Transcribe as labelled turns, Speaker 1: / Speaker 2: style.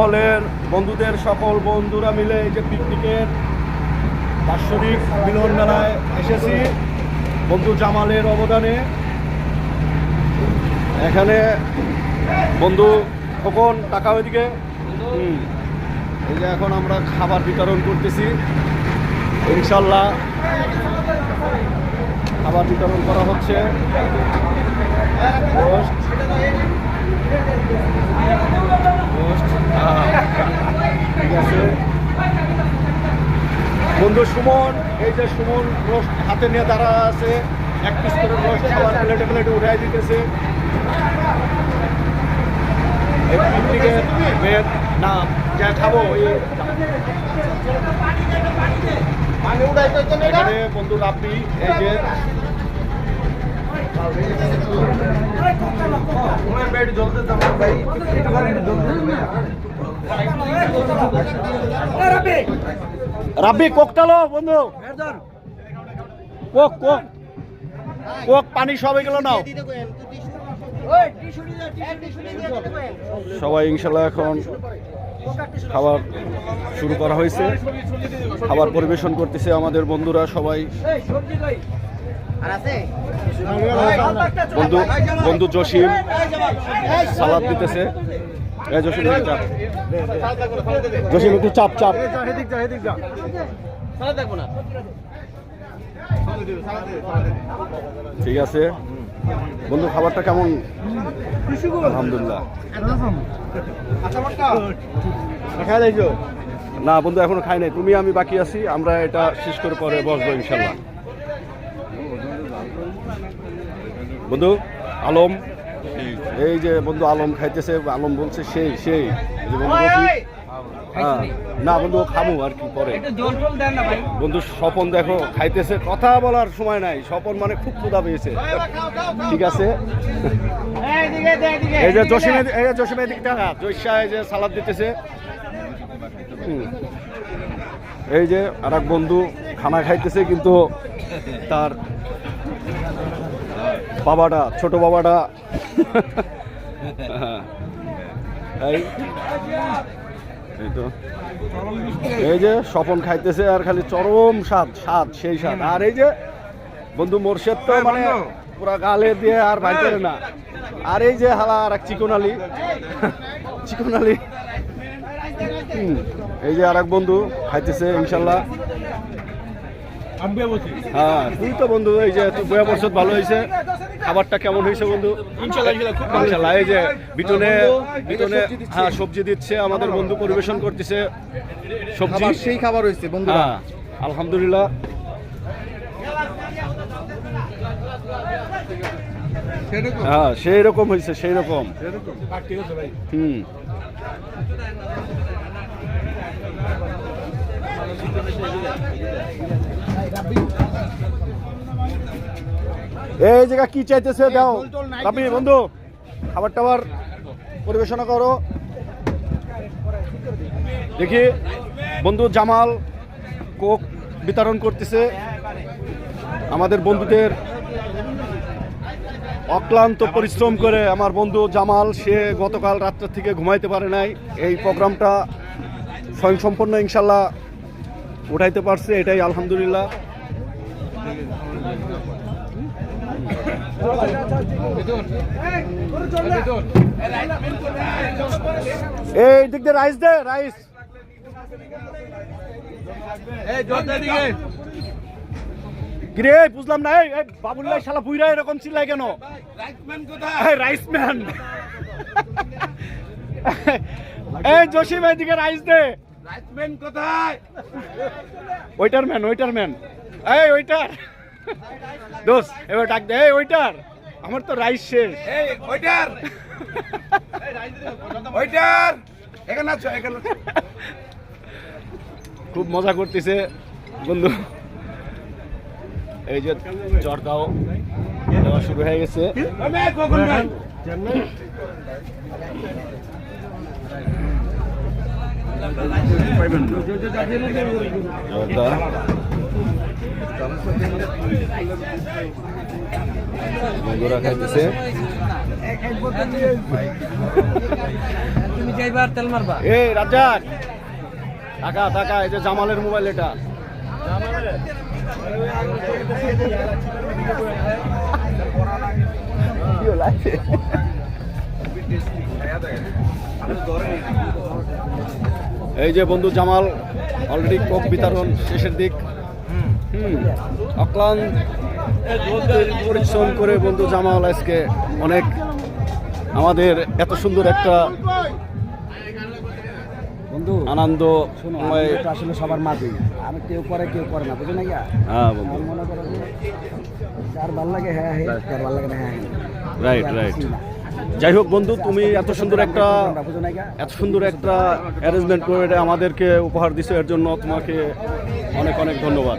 Speaker 1: হলের বন্ধুদের সকল বন্ধুরা মিলে এই যে পিকনিকের বাৎসরিক মিলন মেলায় এসেছি। বন্ধু জামালের অবদানে। এখানে বন্ধু কখন টাকা ওইদিকে। এই যে এখন আমরা খাবার বিতরণ করতেছি। ইনশাল্লাহ খাবার বিতরণ করা হচ্ছে। ঠিক আছে বন্ধু সুমন এই যে সুমন রোস্ট হাতে নিয়ে দাঁড়া আছে এক পিস করে রোস্ট খাবার প্লেটে প্লেটে উঠাই দিতেছে। নাম যা খাব এখানে বন্ধু রাব্বি এই যে রাব্বি কোকটালো বন্ধু। Coke Coke. কোক পানি সবাই গেল নাও। সবাই ইনশাল্লাহ এখন খাবার শুরু করা হয়েছে। খাবার পরিবেশন করতেছে আমাদের বন্ধুরা সবাই। বন্ধু বন্ধু জসিম সালাদ দিতেছে। জসিম জসিম, একটু চাপ চাপ। ঠিক আছে। বন্ধু, খাবারটা কেমন? আলহামদুলিল্লাহ। না, বন্ধু, এখনও খাই নাই। তুমি, আমি বাকি আছি। আমরা এটা শেষ করে পরে বসবো ইনশাল্লাহ বন্ধু আলম এই যে বন্ধু আলম খাইতেছে আলম বলছে সেই সেই। যে বন্ধু হ্যাঁ। না। বন্ধু খাব আর কি পরে। বন্ধু স্বপন দেখো খাইতেছে কথা বলার সময় নাই। স্বপন মানে খুব ক্ষুধা পেয়েছে। ঠিক আছে? এই যে এই যে জসিমের দিকটা জৈশা এই যে সালাদ দিতেছে। এই যে আর এক বন্ধু খানা খাইতেছে কিন্তু তার বাবাটা ছোট বাবাটা। এই। তো। এই যে স্বপন খাইতেছে আর খালি চরম স্বাদ স্বাদ সেই স্বাদ। আর এই যে বন্ধু মোর্শেদ তো মানে পুরা গালে দিয়ে আর করে না। আর এই যে হালা আর এক চিকন আলী। চিকন আলী। এই যে আর এক বন্ধু খাইতেছে ইনশাল্লাহ। হ্যাঁ তুই তো বন্ধু এই যে তুই বয়া বছর ভালো হয়েছে খাবারটা কেমন হয়েছে বন্ধু? ইনশাল্লাহ এই যে বিটনে বিটনে হ্যাঁ সবজি দিচ্ছে আমাদের বন্ধু পরিবেশন করতেছে। সবজি?
Speaker 2: সেই খাবার হয়েছে বন্ধুরা।
Speaker 1: হ্যাঁ আলহামদুলিল্লাহ। হ্যাঁ সেই রকম হয়েছে সেই রকম হুম। এই জায়গা কি চাইতেছে? দাও। আপনি বন্ধু। খাবার টাবার পরিবেশনা করো। দেখি বন্ধু জামাল কোক বিতরণ করতেছে। আমাদের বন্ধুদের অক্লান্ত পরিশ্রম করে আমার বন্ধু জামাল সে গতকাল রাত্রের থেকে ঘুমাইতে পারে নাই। এই প্রোগ্রামটা স্বয়ংসম্পন্ন ইনশাল্লাহ উঠাইতে পারছে এটাই আলহামদুলিল্লাহ। এই দিক দিয়ে রাইস দে রাইস। কিরে বুঝলাম না এই বাবুল্লাহ শালা বুইরা এরকম চিল্লাই কেন? রাইসম্যান এই জসিম এদিকে রাইস দে। ওইটার ম্যান ওইটার ম্যান এই ওইটার। দোস্ত এবার ডাক দে। ওইটার। আমার তো রাইস শেষ।
Speaker 2: এই ওইটার। ওইটার। এখানে আছো এখানে
Speaker 1: খুব মজা করতেছে বন্ধু। এই যে চরকাও দেওয়া শুরু হয়ে গেছে। জর্দা বন্ধুরা খাইতেছে।
Speaker 3: যাইবা আর তেল মারবা?
Speaker 1: এই রাজ্জাক! টাকা টাকা এই যে জামালের মোবাইল এটা। এই যে বন্ধু জামাল অলরেডি কোক বিতরণ শেষের দিক। অক্লান্ত পরিশ্রম করে বন্ধু জামাল আজকে অনেক আমাদের এত সুন্দর একটা
Speaker 4: বন্ধু
Speaker 1: আনন্দ
Speaker 4: আসলে সবার মাঝে আমি কেউ করে কেউ করে না না
Speaker 1: হ্যাঁ বন্ধু।
Speaker 4: মনে করো যার ভালো লাগে হ্যাঁ হ্যাঁ যার ভালো লাগে না হ্যাঁ
Speaker 1: রাইট রাইট যাই হোক বন্ধু, তুমি এত সুন্দর একটা এত সুন্দর একটা অ্যারেঞ্জমেন্ট করে আমাদেরকে উপহার দিছো, এর জন্য তোমাকে অনেক অনেক ধন্যবাদ।